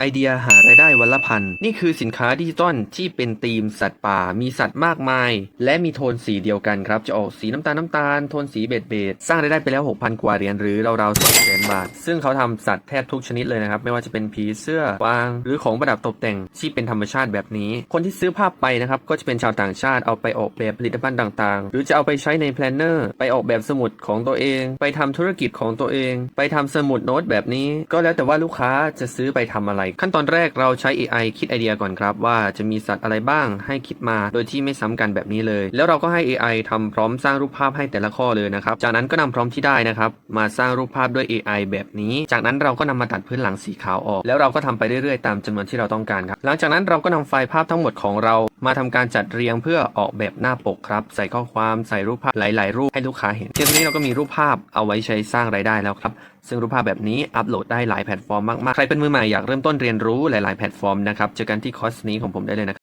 ไอเดียหารายได้วันละพัน นี่คือสินค้าดิจิตอลที่เป็นธีมสัตว์ป่า มีสัตว์มากมาย และมีโทนสีเดียวกันครับ จะออกสีน้ำตาลน้ำตาล โทนสีเบจเบจสร้างรายได้ไปแล้ว 6,000 กว่าเหรียญหรือราวๆ2แสนบาท ซึ่งเขาทำสัตว์แทบทุกชนิดเลยนะครับ ไม่ว่าจะเป็นผีเสื้อกวาง หรือของประดับตกแต่งที่เป็นธรรมชาติแบบนี้ คนที่ซื้อภาพไปนะครับก็จะเป็นชาวต่างชาติเอาไปออกแบบผลิตภัณฑ์ต่างๆ หรือจะเอาไปใช้ในแพลนเนอร์ไปออกแบบสมุดของตัวเอง ไปทำธุรกิจของตัวเอง ไปทำสมุดโน้ตแบบนี้ ก็แล้วแต่ว่าลูกค้าจะซื้อไปทำอะไรขั้นตอนแรกเราใช้ AI คิดไอเดียก่อนครับ ว่าจะมีสัตว์อะไรบ้างให้คิดมา โดยที่ไม่ซ้ำกันแบบนี้เลย แล้วเราก็ให้ AI ทำพร้อมสร้างรูปภาพให้แต่ละข้อเลยนะครับ จากนั้นก็นำพร้อมที่ได้นะครับ มาสร้างรูปภาพด้วย AI แบบนี้ จากนั้นเราก็นำมาตัดพื้นหลังสีขาวออก แล้วเราก็ทำไปเรื่อยๆ ตามจำนวนที่เราต้องการครับ หลังจากนั้นเราก็นำไฟล์ภาพทั้งหมดของเรา มาทำการจัดเรียงเพื่อออกแบบหน้าปกครับ ใส่ข้อความใส่รูปภาพหลาย ๆ รูปให้ลูกค้าเห็นเทียบนี้เราก็มีรูปภาพเอาไว้ใช้สร้างรายได้แล้วครับ ซึ่งรูปภาพแบบนี้อัปโหลดได้หลายแพลตฟอร์มมาก ๆ ใครเป็นมือใหม่อยากเริ่มต้นเรียนรู้หลาย ๆ แพลตฟอร์มนะครับเจอกันที่คอร์สนี้ของผมได้เลยนะครับ